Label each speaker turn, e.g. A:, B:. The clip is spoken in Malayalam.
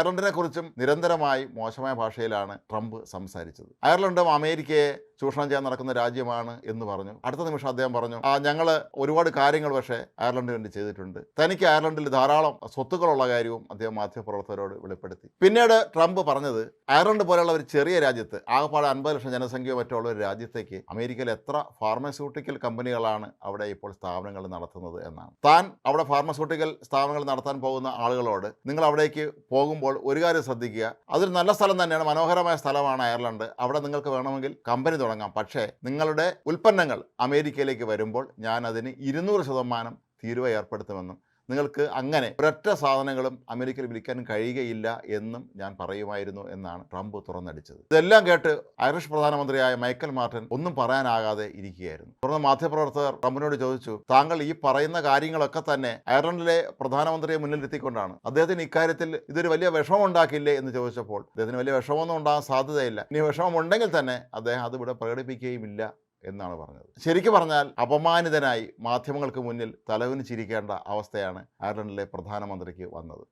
A: അയർലൻഡിനെ കുറിച്ചും നിരന്തരമായി മോശമായ ഭാഷയിലാണ് ട്രംപ് സംസാരിച്ചത്. അയർലൻഡും അമേരിക്കയെ ചൂഷണം ചെയ്യാൻ നടക്കുന്ന രാജ്യമാണ് എന്ന് പറഞ്ഞു. അടുത്ത നിമിഷം അദ്ദേഹം പറഞ്ഞു ആ ഞങ്ങൾ ഒരുപാട് കാര്യങ്ങൾ പക്ഷേ അയർലൻഡിന് വേണ്ടി ചെയ്തിട്ടുണ്ട്. തനിക്ക് അയർലൻഡിൽ ധാരാളം സ്വത്തുക്കളുള്ള കാര്യവും അദ്ദേഹം മാധ്യമപ്രവർത്തകരോട് വെളിപ്പെടുത്തി. പിന്നീട് ട്രംപ് പറഞ്ഞത് അയർലൻഡ് പോലെയുള്ള ഒരു ചെറിയ രാജ്യത്ത് ആകെപ്പാടെ അൻപത് ലക്ഷം ജനസംഖ്യ മറ്റുള്ള ഒരു രാജ്യത്തേക്ക് അമേരിക്കയിൽ എത്ര ഫാർമസ്യൂട്ടിക്കൽ കമ്പനികളാണ് അവിടെ ഇപ്പോൾ സ്ഥാപനങ്ങൾ നടത്തുന്നത് എന്നാണ്. താൻ അവിടെ ഫാർമസ്യൂട്ടിക്കൽ സ്ഥാപനങ്ങൾ നടത്താൻ പോകുന്ന ആളുകളോട് നിങ്ങൾ അവിടേക്ക് പോകുമ്പോൾ ഒരു കാര്യം ശ്രദ്ധിക്കുക. അതൊരു നല്ല സ്ഥലം തന്നെയാണ് മനോഹരമായ സ്ഥലമാണ് അയർലൻഡ്. അവിടെ നിങ്ങൾക്ക് വേണമെങ്കിൽ കമ്പനി പക്ഷേ നിങ്ങളുടെ ഉൽപ്പന്നങ്ങൾ അമേരിക്കയിലേക്ക് വരുമ്പോൾ ഞാൻ അതിന് ഇരുന്നൂറ് ശതമാനം തീരുവ ഏർപ്പെടുത്തുമെന്നും നിങ്ങൾക്ക് അങ്ങനെ ഒരൊറ്റ സാധനങ്ങളും അമേരിക്കയിൽ വിൽക്കാൻ കഴിയുകയില്ല എന്നും ഞാൻ പറയുമായിരുന്നു എന്നാണ് ട്രംപ് തുറന്നടിച്ചത്. ഇതെല്ലാം കേട്ട് ഐറിഷ് പ്രധാനമന്ത്രിയായ മൈക്കൽ മാർട്ടിൻ ഒന്നും പറയാനാകാതെ ഇരിക്കുകയായിരുന്നു. തുടർന്ന് മാധ്യമപ്രവർത്തകർ ട്രംപിനോട് ചോദിച്ചു താങ്കൾ ഈ പറയുന്ന കാര്യങ്ങളൊക്കെ തന്നെ അയർലൻഡിലെ പ്രധാനമന്ത്രിയെ മുന്നിലെത്തിക്കൊണ്ടാണ് അദ്ദേഹത്തിന് ഇക്കാര്യത്തിൽ ഇതൊരു വലിയ വിഷമം ഉണ്ടാക്കില്ലേ എന്ന് ചോദിച്ചപ്പോൾ അദ്ദേഹത്തിന് വലിയ വിഷമമൊന്നും ഉണ്ടാകാൻ സാധ്യതയില്ല. ഇനി വിഷമമുണ്ടെങ്കിൽ തന്നെ അദ്ദേഹം അത് ഇവിടെ പ്രകടിപ്പിക്കുകയുമില്ല. എന്നാണ് പറഞ്ഞത്. ശരിക്കു പറഞ്ഞാൽ അപമാനിതനായി മാധ്യമങ്ങൾക്ക് മുന്നിൽ തലവിന് ചിരിക്കേണ്ട അവസ്ഥയാണ് അയർലൻഡിലെ പ്രധാനമന്ത്രിക്ക് വന്നത്.